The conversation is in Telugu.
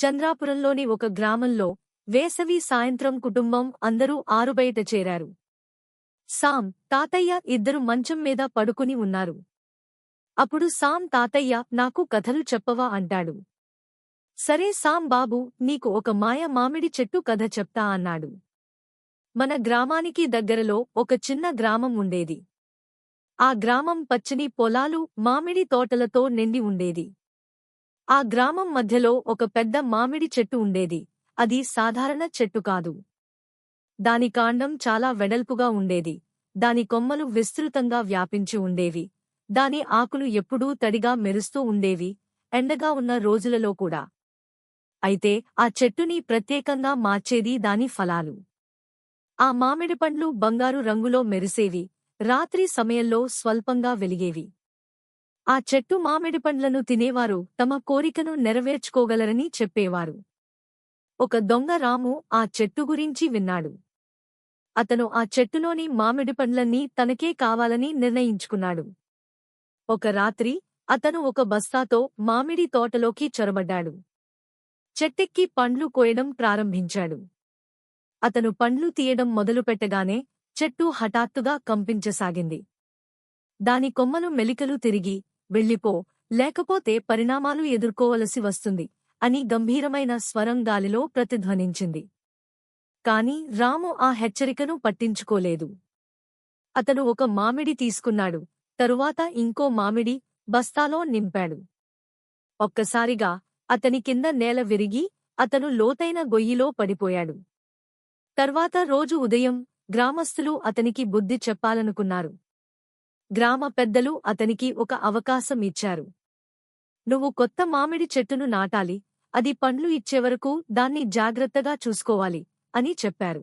చంద్రాపురంలోని ఒక గ్రామంలో వేసవి సాయంత్రం కుటుంబం అందరూ ఆరుబయట చేరారు. సాం తాతయ్య ఇద్దరు మంచం మీద పడుకుని ఉన్నారు. అప్పుడు సాం తాతయ్య నాకు కథలు చెప్పవా అంటాడు. సరే సాం బాబు నీకు ఒక మాయ మామిడి చెట్టు కథ చెప్తా అన్నాడు. మన గ్రామానికి దగ్గరలో ఒక చిన్న గ్రామం ఉండేది. ఆ గ్రామం పచ్చని పొలాలు మామిడి తోటలతో నిండి ఉండేది. ఆ గ్రామం మధ్యలో ఒక పెద్ద మామిడి చెట్టు ఉండేది. అది సాధారణ చెట్టు కాదు. దాని కాండం చాలా వెడల్పుగా ఉండేది. దాని కొమ్మలు విస్తృతంగా వ్యాపించి ఉండేవి. దాని ఆకులు ఎప్పుడూ తడిగా మెరుస్తూ ఉండేవి. ఎండగా ఉన్న రోజులలో కూడా. అయితే ఆ చెట్టుని ప్రత్యేకంగా మార్చేది దాని ఫలాలు. ఆ మామిడి పండ్లు బంగారు రంగులో మెరిసేవి. రాత్రి సమయంలో స్వల్పంగా వెలిగేవి. ఆ చెట్టు మామిడి పండ్లను తినేవారు తమ కోరికను నెరవేర్చుకోగలరని చెప్పేవారు. ఒక దొంగ రాము ఆ చెట్టు గురించి విన్నాడు. అతను ఆ చెట్టులోని మామిడి పండ్లన్నీ తనకే కావాలని నిర్ణయించుకున్నాడు. ఒక రాత్రి అతను ఒక బస్తాతో మామిడి తోటలోకి చొరబడ్డాడు. చెట్టెక్కి పండ్లు కోయడం ప్రారంభించాడు. అతను పండ్లు తీయడం మొదలుపెట్టగానే చెట్టు హఠాత్తుగా కంపించసాగింది. దాని కొమ్మలు మెలికలు తిరిగి వెళ్ళిపో లేకపోతే పరిణామాలు ఎదుర్కోవలసి వస్తుంది అని గంభీరమైన స్వరం గాలిలో ప్రతిధ్వనించింది. కాని రాము ఆ హెచ్చరికను పట్టించుకోలేదు. అతను ఒక మామిడి తీసుకున్నాడు తరువాత ఇంకో మామిడి బస్తాలో నింపాడు. ఒక్కసారిగా అతని కింద నేల విరిగి అతను లోతైన గొయ్యిలో పడిపోయాడు. తర్వాత రోజు ఉదయం గ్రామస్థులు అతనికి బుద్ధి చెప్పాలనుకున్నారు. గ్రామ పెద్దలు అతనికి ఒక అవకాశం ఇచ్చారు. నువ్వు కొత్త మామిడి చెట్టును నాటాలి అది పండ్లు ఇచ్చేవరకు దాన్ని జాగ్రత్తగా చూసుకోవాలి అని చెప్పారు.